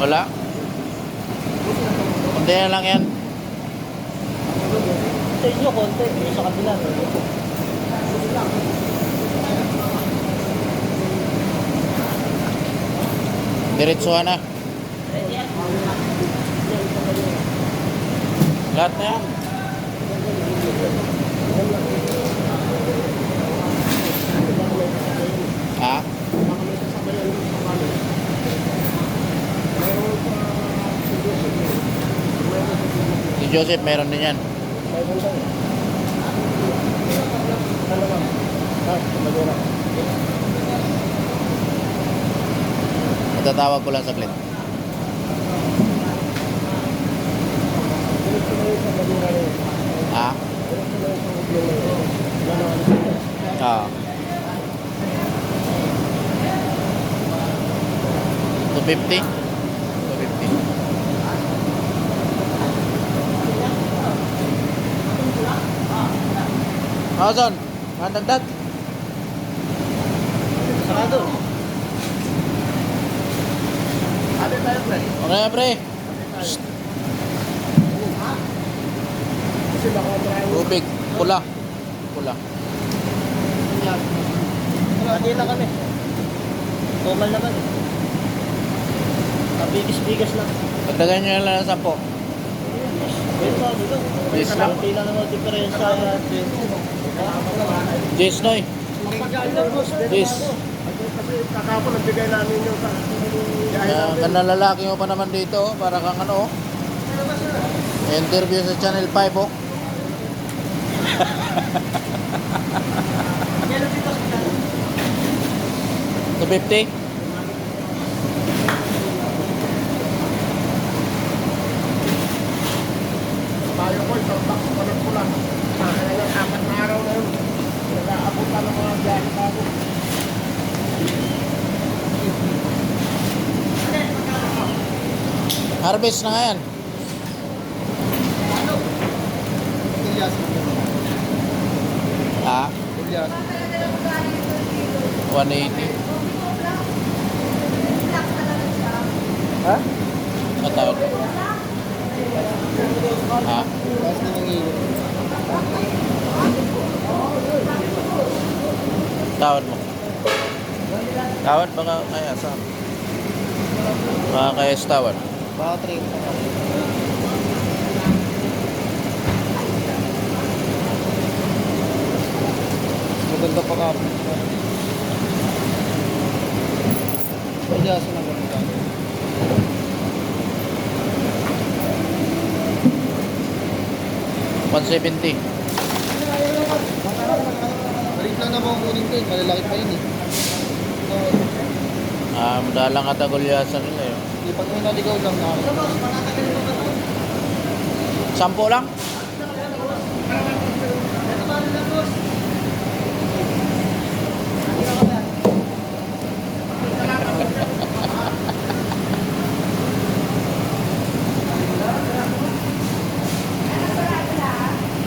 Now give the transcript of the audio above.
Wala? Hindi na lang yan. Sa inyo, konti. Yung sa kabila. Diretsuhan na. Lahat na yan. Joseph meron din yan. Matatawag ko lang saglit. Ha? Oo. 250? 250. Ah, son. Ang dagdag. Sarado. Okay na, pre. Tubig. Pula. Pula. Hati lang kami. Tumal naman. Kabigas-bigas lang. Dagdagan nyo lang ng 10. Wait lang, dito. Yes lang. Kunti lang naman diferensya. Jess Noy. Jess. Kakapon, nagbigay namin yung uh, kanalalaki mo pa naman dito oh. para kang ano oh. interview sa channel 5 oh the 50 Harvest na nga yan. Ilyas. Ha? Ilyas. 180. Ha? Matawad. Ha? Tapos na Tawad mo. Tawad kaya sa Baka kaya sa tawad. Baka 3. Maganda pa ka. Ilyas na maganda. One seventy. Ang kunin ko eh. Malalaki pa yun eh. Ah, madalang ata gulyasan nila eh. Di pag may naligaw lang na. Sampo lang?